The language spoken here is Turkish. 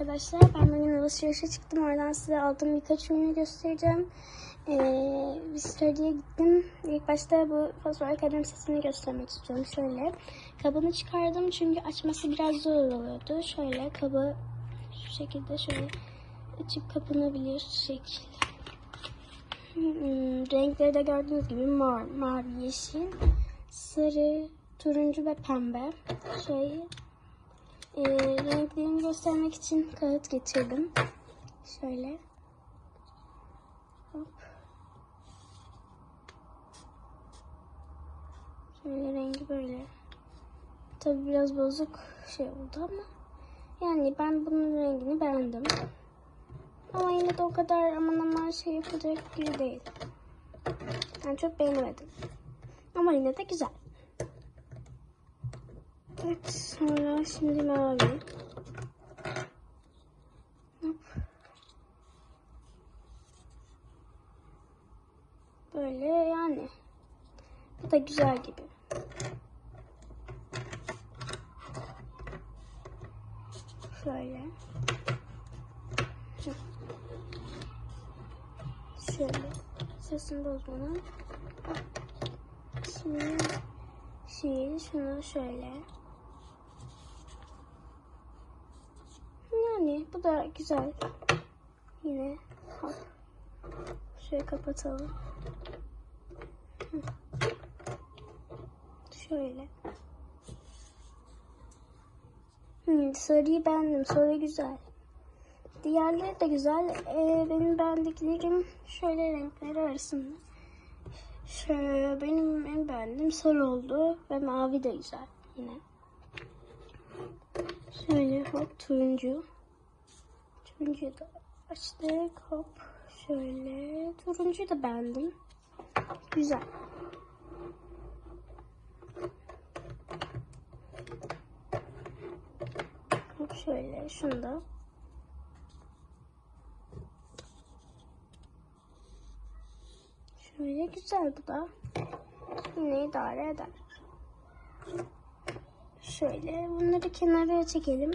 arkadaşlar. Ben bugün alışverişe çıktım. Oradan size aldığım birkaç ürünü göstereceğim. Ee, Vistoria'ya gittim. İlk başta bu fosfor kalem sesini göstermek istiyorum. Şöyle. Kabını çıkardım çünkü açması biraz zor oluyordu. Şöyle kabı şu şekilde şöyle açıp kapanabiliyor şu şekilde. Hmm, renkleri de gördüğünüz gibi mor, mavi, yeşil, sarı, turuncu ve pembe. Şey, e, renklerini göstermek için kağıt getirdim. Şöyle. Hop. Şöyle rengi böyle. Tabi biraz bozuk şey oldu ama yani ben bunun rengini beğendim. Ama yine de o kadar aman aman şey yapacak gibi değil. Ben çok beğenemedim. Ama yine de güzel. Evet sonra şimdi mavi. Hop. Böyle yani. Bu da güzel gibi. Şöyle. Şöyle. Sesini bozmanın. Şimdi şey şunu şöyle. Yani bu da güzel. Yine hop. Şöyle kapatalım. Şöyle. Hmm, sarıyı beğendim. Sarı güzel. Diğerleri de güzel. Ee, benim beğendiklerim şöyle renkleri arasında. Şöyle benim en beğendiğim sarı oldu ve mavi de güzel yine. Şöyle hop turuncu. Turuncuyu da açtık hop şöyle. Turuncuyu da beğendim. Güzel. Hop şöyle şunu da. Şöyle güzel bu da. Yine idare eder. Şöyle bunları kenara çekelim.